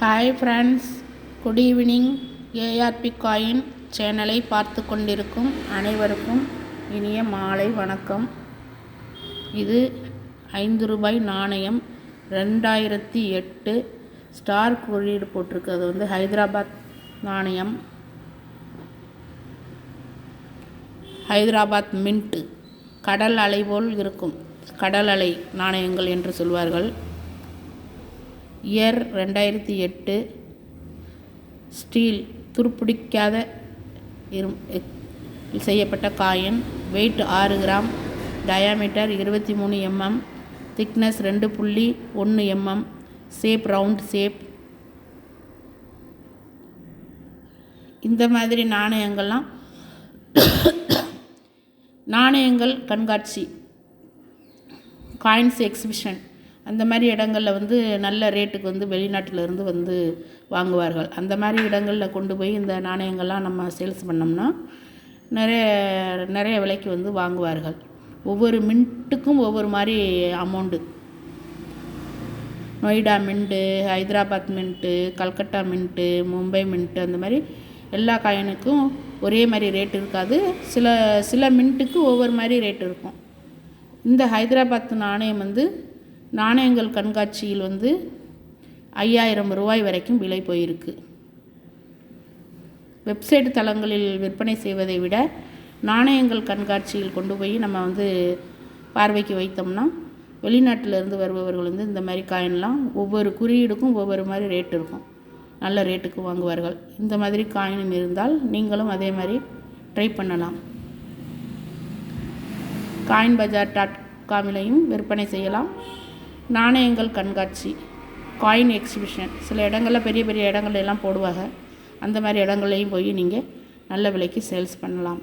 Hi friends good evening ARP coin சேனலை பார்த்து கொண்டிருக்கும் அனைவருக்கும் இனிய மாலை வணக்கம். இது ஐந்து ரூபாய் நாணயம் ரெண்டாயிரத்தி எட்டு ஸ்டார் குறியீடு போட்டிருக்கு அது வந்து ஹைதராபாத் நாணயம். ஹைதராபாத் மின்ட்டு கடல் அலை போல் இருக்கும். கடல் அலை நாணயங்கள் என்று சொல்வார்கள். இயர் ரெண்டாயிரத்தி எட்டு ஸ்டீல் துருப்பிடிக்காத இரும் செய்யப்பட்ட காயின். வெயிட் ஆறு கிராம். டயாமீட்டர் இருபத்தி மூணு எம்எம் திக்னஸ் ரெண்டு புள்ளி ஒன்று எம்எம் ஷேப் ரவுண்ட் ஷேப். இந்த மாதிரி நாணயங்கள்லாம் நாணயங்கள் கண்காட்சி. Coins exhibition. அந்த மாதிரி இடங்களில் வந்து நல்ல ரேட்டுக்கு வந்து வெளிநாட்டிலேருந்து வந்து வாங்குவார்கள். அந்த மாதிரி இடங்களில் கொண்டு போய் இந்த நாணயங்கள்லாம் நம்ம சேல்ஸ் பண்ணோம்னா நிறைய நிறைய விலைக்கு வந்து வாங்குவார்கள். ஒவ்வொரு மின்ட்டுக்கும் ஒவ்வொரு மாதிரி amount Noida mint Hyderabad mint Calcutta mint Mumbai mint அந்த மாதிரி எல்லா காயினுக்கும் ஒரே மாதிரி ரேட் இருக்காது. சில சில மின்ட்டுக்கு ஒவ்வொரு மாதிரி ரேட் இருக்கும். இந்த ஹைதராபாத் நாணயம் வந்து நாணயங்கள் கண்காட்சியில் வந்து ஐயாயிரம் ரூபாய் வரைக்கும் விலை போயிருக்கு. வெப்சைட் தளங்களில் விற்பனை செய்வதை விட நாணயங்கள் கண்காட்சியில் கொண்டு போய் நம்ம வந்து பார்வைக்கு வைத்தோம்னா வெளிநாட்டிலேருந்து வருபவர்கள் வந்து இந்த மாதிரி காயின்லாம் ஒவ்வொரு குறியீடுக்கும் ஒவ்வொரு மாதிரி ரேட் இருக்கும். நல்ல ரேட்டுக்கு வாங்குவார்கள். இந்த மாதிரி காயின் இருந்தால் நீங்களும் அதே மாதிரி ட்ரை பண்ணலாம். காயின் பஜார் டாட் காமிலையும் விற்பனை செய்யலாம். நாணயங்கள் கண்காட்சி காயின் எக்ஸிபிஷன் சில இடங்களில் பெரிய பெரிய இடங்கள்ல எல்லாம் போடுவாங்க. அந்த மாதிரி இடங்கள்லையும் போய் நீங்கள் நல்ல விலைக்கு சேல்ஸ் பண்ணலாம்.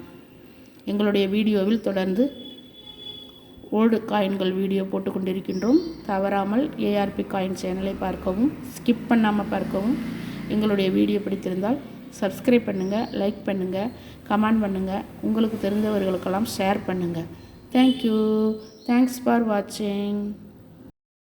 எங்களுடைய வீடியோவில் தொடர்ந்து ஓல்டு காயின்கள் வீடியோ போட்டு கொண்டிருக்கின்றோம். தவறாமல் ஏஆர்பி காயின் சேனலை பார்க்கவும் ஸ்கிப் பண்ணாமல் பார்க்கவும். எங்களுடைய வீடியோ பிடித்திருந்தால் சப்ஸ்கிரைப் பண்ணுங்கள் லைக் பண்ணுங்கள் கமெண்ட் பண்ணுங்கள் உங்களுக்கு தெரிந்தவர்களுக்கெல்லாம் ஷேர் பண்ணுங்கள் தேங்க்யூ தேங்க்ஸ் ஃபார் வாட்சிங்